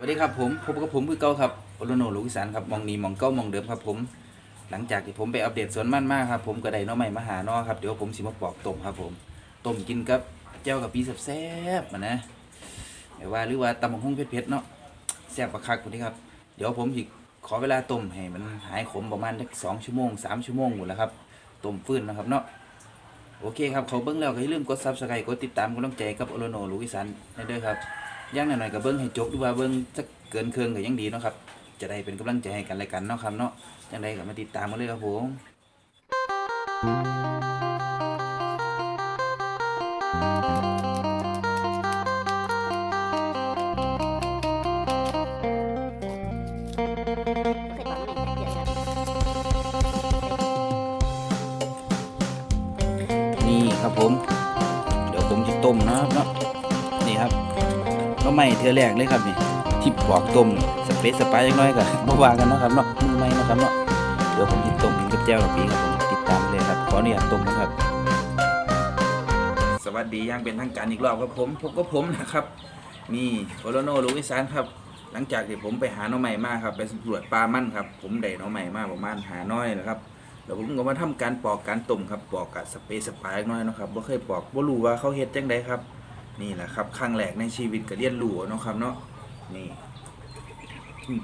สวัสดีครับผมพบกับผมคือเก่าครับโอโลโนลูกอีสานครับมองนีมองเก้ามองเดิมครับผมหลังจากที่ผมไปอัปเดตสวนมันมากครับผมก็ได้น้อใหม่มาหาน้อครับเดี๋ยวผมสิมาปอกต้มครับผมต้มกินกับเจ้ากับปีแซ่บๆมานะแต่ว่าหรือว่าตำบักหุ่งเผ็ดๆเนาะแซ่บประคักกว่านี้ครับเดี๋ยวผมสิขอเวลาต้มให้มันหายขมประมาณสักสองชั่วโมงสามชั่วโมงหมดแล้วครับต้มฟื้นนะครับเนาะโอเคครับเขาเบิ้งแล้วก็อย่าลืมกดซับสไครต์กดติดตามกำลังใจกับโอโลโนลูกอีสานให้ด้วยครับ ย่างหน่อยๆกับเบิ้งให้จบหรือว่าเบิ้งสักเกินเครื่องก็ยังดีเนาะครับ จะได้เป็นกำลังใจให้กันและกันเนาะครับเนาะจังใดก็มาติดตามกันเลยครับผมนี่ครับผม เดี๋ยวผมจะต้มนะครับเนาะ ก็ไม่เทือแรกเลยครับนี่ที่ปอกต้มสเปซสปายยังน้อยกันบ่ว่ากันนะครับเนาะมือไม่นะครับเนาะเดี๋ยวผมจะต้มกินกับแจ่วกับปีครับผมติดตามเลยครับขออนุญาตต้มนะครับ สวัสดีย่างเป็นทางการอีกรอบครับผมพบกับผมนะครับ นี่โอโลโนลูกอีสานครับ หลังจากที่ผมไปหาน่องใหม่มาครับไปสำรวจปลามั่นครับ ผมได้น่องใหม่มาประมาณหาน้อยนะครับแล้วผมก็มาทำการปอกการต้มครับปอกกับสเปซสปายน้อยนะครับบ่เคยปอกบ่รู้ว่าเขาเฮ็ดจังไดครับ นี่แหละครับครั้งแรกในชีวิตก็เรียนรู้เนาะครับเนาะนี่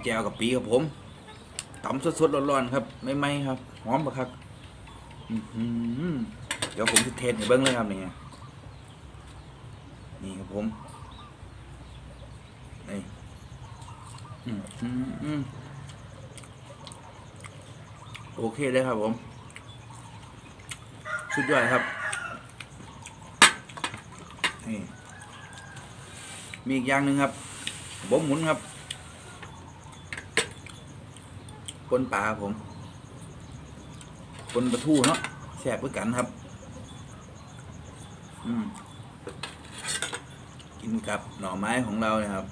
แจวกับปีครับผมตำสดๆร้อนๆครับไม่ไหมครับหอมปะครับเดี๋ยวผมจะเทสให้เบิ้งเลยครับนี่นี่ครับผมนี่โอเคเลยครับผมสุดยอดครับนี่ มีอีกอย่างหนึ่งครับบ่มหมุนครับปนปลาผมปนปลาทูเนาะแซบเพื่อกันครับ อืมกินกับหน่อไม้ของเราเนี่ยครับ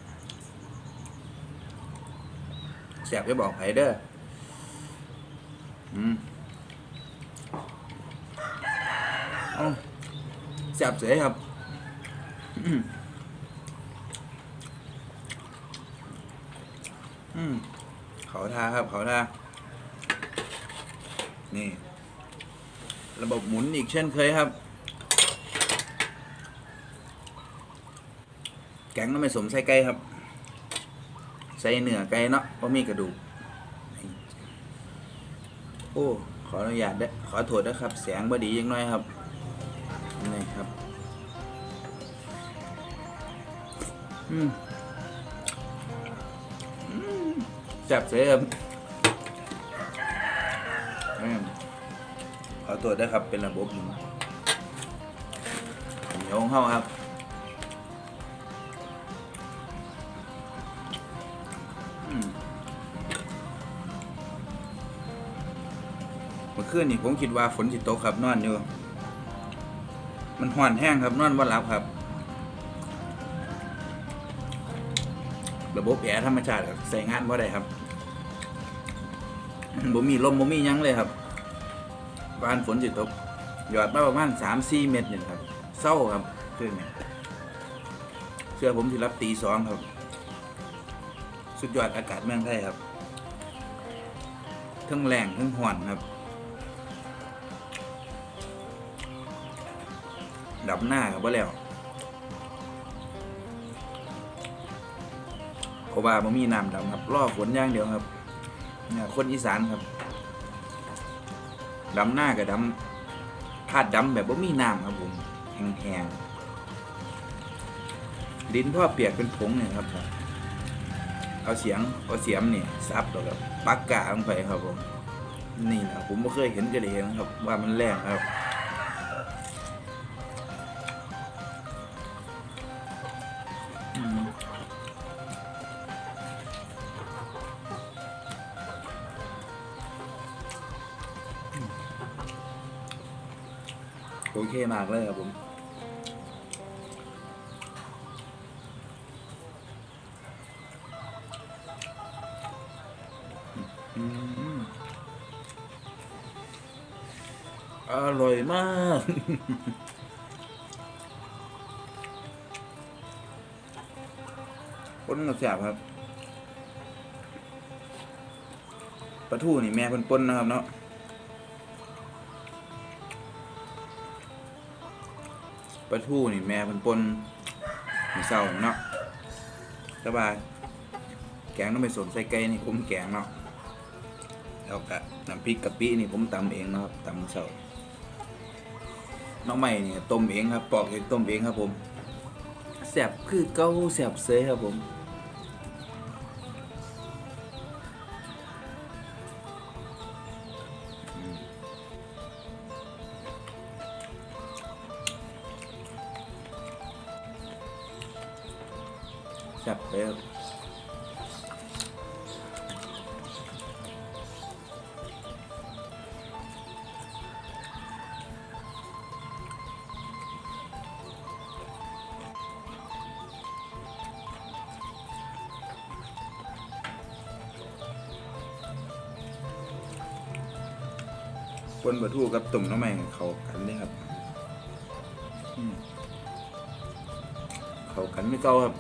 แซ่บจะบอกไผเด้ออืมเอแซบเสียครับ อืม อืมเขาทาครับเขาทานี่ ระบบหมุนอีกเช่นเคยครับ แกงน้ำไม่สมใส่ไก่ครับ ใส่เนื้อไก่เนาะเพราะมีกระดูกโอ้ขออนุญาตเด้อขอโทษนะครับ แสงบดียังน้อยครับนี่ครับ อืม จับเสียบอืมขอตรวจด้ครับเป็นระบบหนึ่งเหนียวของเข้าครับเมื่อคืนนี่ผมคิดว่าฝนสิตกครับนอนอยู่ มันห่อนแห้งครับนอนว่ารับครับ ระบบแอร์ธรรมชาติใส่งานว่าได้ครับบ่มีลมบ่มียังเลยครับบ้านฝนสิตตกหยอดมาประมาณสามสี่เม็ดนี่ครับเศร้าครับคืนนี้เชื่อผมที่รับตีสองครับ สุดยอดอากาศเมืองไทยครับทั้งแรงทั้งห่อนครับ ดับหน้าครับว่าแล้ว เพราะว่ามันมีน้ำดำครับรอฝนอย่างเดียวครับเนี่ยคนอีสานครับดำหน้ากับดำพาดดำแบบว่มีน้ำครับผมแห้งๆดินพ่อเปียกเป็นผงเนี่ยครับเอาเสียงเอาเสียมนี่ยซับแล้วก็ปักกาลงไปครับผมนี่นะผมไม่เคยเห็นกันเลยนะครับว่ามันแรงครับ โอเคมากเลยครับผมอร่อยมากป้นกระแสบครับปลาทูนี่แม่ป้นๆนนะครับเนาะ ลาทูนี่แม่เพิ่นปนมื้อเช้าเนาะแต่ว่าแกงต้องไปสมใส่ไก่นี่ผมแกงเนาะแล้วก็น้ำพริกกะปินี่ผมตำเองเนาะครับตำมื้อเช้าน้องใหม่นี่ยต้มเองครับปอกเองต้มเองครับผมแสบคือเก้าแสบเซยครับผม เลยครับปนปลาทูกับตุ่มน้ำใหม่เขากันเลยครับเขากันไม่เก่าครับ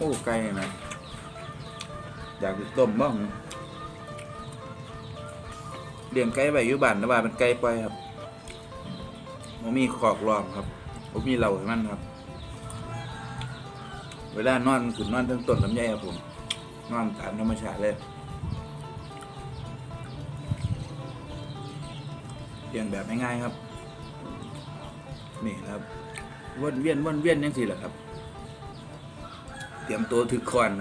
โอ้ไก่นะอยากต้มบ้างเลี้ยงไก่ไว้อยู่บ้านแต่ว่าเป็นไก่ปล่อยครับมันมีขอกรอบครับผมมีเหล่าให้มันครับ เวลานอนขึ้นนอนทั้งต้นลำไยครับผมนอนตามธรรมชาติเลยเลี้ยงแบบง่ายๆครับ นี่ครับวนเวียนวนเวียนยังสิแหละครับ รียมตัวถือควัน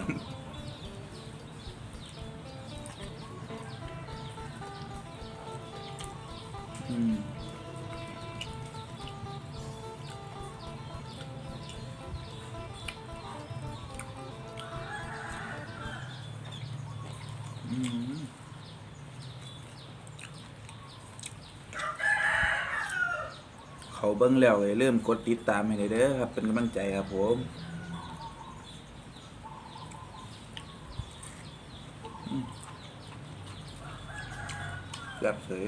เขาเบิ้งแล้วเลยเริ่มกดติดตามให้เลยเด้อครับ เป็นกำลังใจครับผม แบบเสย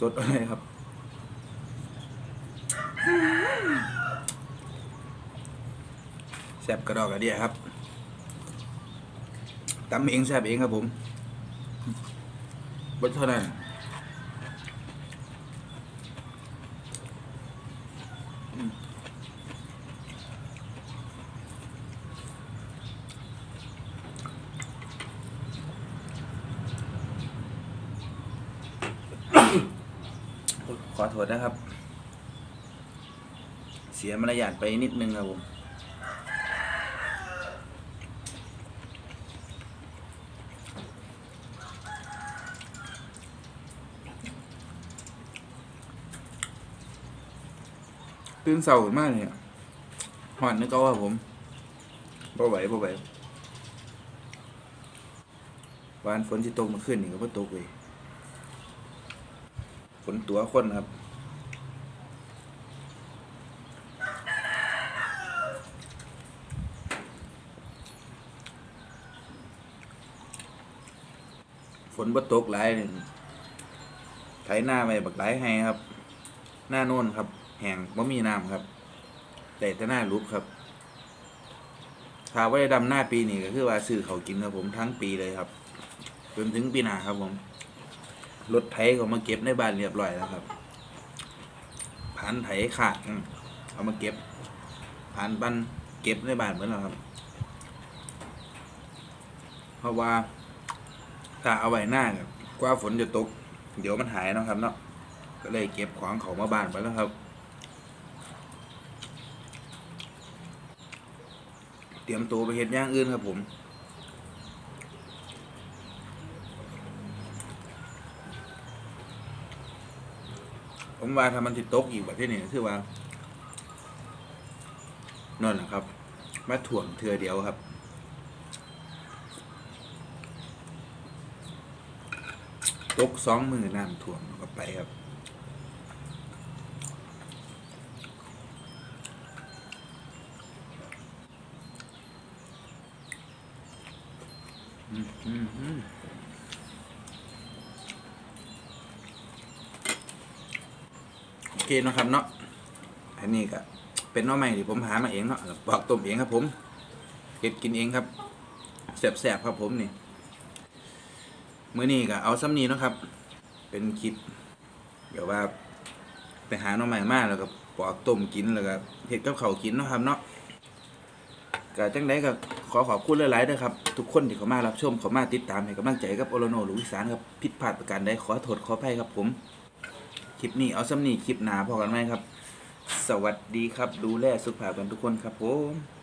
สดอะไรครับ แซ่บกระดอกกระเดียครับตำเองแซ่บเองครับผม บนเท่านั้นอืมขอโทษนะครับ เสียมารยาทไปนิดนึงครับผม ตื่นเสาร์มากเลยหอนนึกก็ว่าผมบ่ไหวบ่ไหววานฝนที่ตกมาขึ้นนี่ก็บ่ตกเลยฝนตัวคนครับฝนบ่ตกหลายนี่ไถหน้าไปบักหลายให้ครับ หน้าโน่นครับ แห้งบ่มีน้ำครับ แต่แต่หน้าลุกครับถ้าว่าได้ดำหน้าปีนี้ก็คือว่าซื้อเขากินครับผมทั้งปีเลยครับจนถึงปีหน้าครับผมรถไถก็มาเก็บในบ้านเรียบร้อยแล้วครับผ่านไถขาดเอามาเก็บผ่านบันเก็บในบ้านเหมือนแล้วครับ เพราะว่าถ้าเอาไว้หน้าครับกว่าฝนจะตก เดี๋ยวมันหายนะครับเนาะก็เลยเก็บของเขามาบ้านไปแล้วครับ ตรียมตัวไปเห็ดย่างอื่นครับผมผมว่าถ้ามันติดตกอีกแบบที่นี่คือว่า นั่นแหละครับ มาถ่วงเทือเดียวครับ ตกสองมือน้ำถ่วงก็ไปครับ อืมอืมอืม โอเคนะครับเนาะ อันนี้ก็เป็นน้อใหม่ที่ผมหามาเองเนาะแล้วปอกต้มเองครับผมเก็บกินเองครับแสบๆครับผมนี่มื้อนี้ก็เอาซ้ำนี้นะครับ เป็นคลิปเดี๋ยวว่า ไปหาน้อใหม่มาแล้วก็ปอกต้มกินแล้วก็เฮ็ดกับข้ากินนะครับเนาะ ก็จังไดก็ขอขอบคุณหลายๆนะครับ ทุกคนที่เข้ามารับชมเข้ามาติดตามให้กำลังใจกับโอโลโนหรือวิสานครับผิดพลาดประการใดขอโทษขออภัยครับผม คลิปนี้เอาซ้ำนี่คลิปหนาพอกันไหมครับ สวัสดีครับดูแลสุขภาพกันทุกคนครับผม